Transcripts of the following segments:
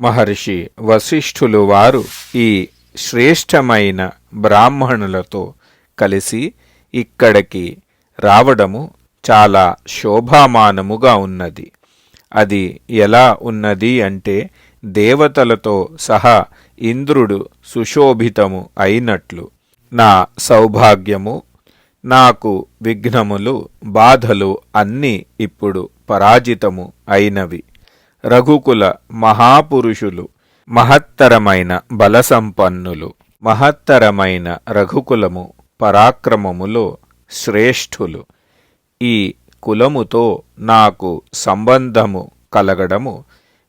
మహర్షి వశిష్ఠులు వారు ఈ శ్రేష్టమైన బ్రాహ్మణులతో కలిసి ఇక్కడికి రావడము చాలా శోభామానముగా ఉన్నది. అది ఎలా ఉన్నది అంటే దేవతలతో సహా ఇంద్రుడు సుశోభితము అయినట్లు. నా సౌభాగ్యము నాకు విఘ్నములు బాధలు అన్నీ ఇప్పుడు పరాజితము అయినవి. రఘుకుల మహాపురుషులు మహత్తరమైన బలసంపన్నులు మహత్తరమైన రఘుకులము పరాక్రమములో శ్రేష్ఠులు. ఈ కులముతో నాకు సంబంధము కలగడము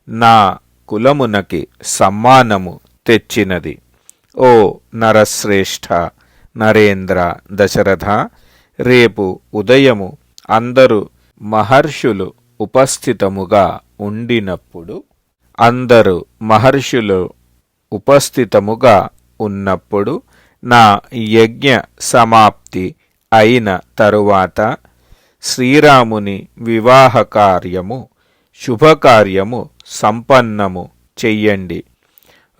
నా కులమునకి సమ్మానము తెచ్చినది. ఓ నరశ్రేష్ఠ నరేంద్ర దశరథ రేపు ఉదయము అందరు మహర్షులు ఉపస్థితముగా ఉండినప్పుడు అందరు మహర్షులు ఉపస్థితముగా ఉన్నప్పుడు నా యజ్ఞ సమాప్తి అయిన తరువాత శ్రీరాముని వివాహ కార్యము శుభకార్యము సంపన్నము చెయ్యండి.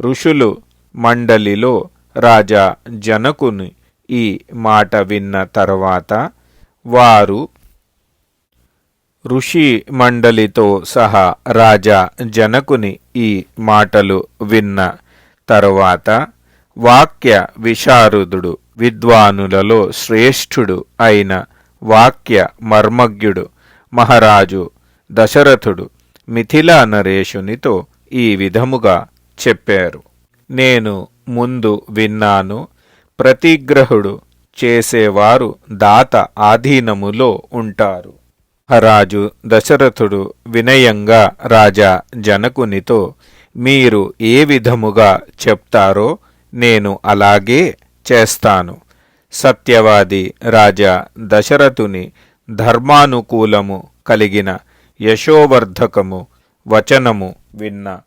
ఋషులు మండలిలో రాజా జనకుని ఈ మాట విన్న తర్వాత వారు ఋషి మండలితో సహా రాజా జనకుని ఈ మాటలు విన్న తరువాత వాక్య విశారదుడు విద్వానులలో శ్రేష్ఠుడు అయిన వాక్య మర్మజ్ఞుడు మహారాజు దశరథుడు మిథిలా నరేషునితో ఈ విధముగా చెప్పారు. నేను ముందు విన్నాను ప్రతిగ్రహుడు చేసేవారు దాత ఆధీనములో ఉంటారు. రాజు దశరథుడు వినయంగా రాజా జనకునితో మీరు ఏ విధముగా చెప్తారో నేను అలాగే చేస్తాను. సత్యవాది రాజా దశరథుని ధర్మానుకూలము కలిగిన యశోవర్ధకము వచనము విన్న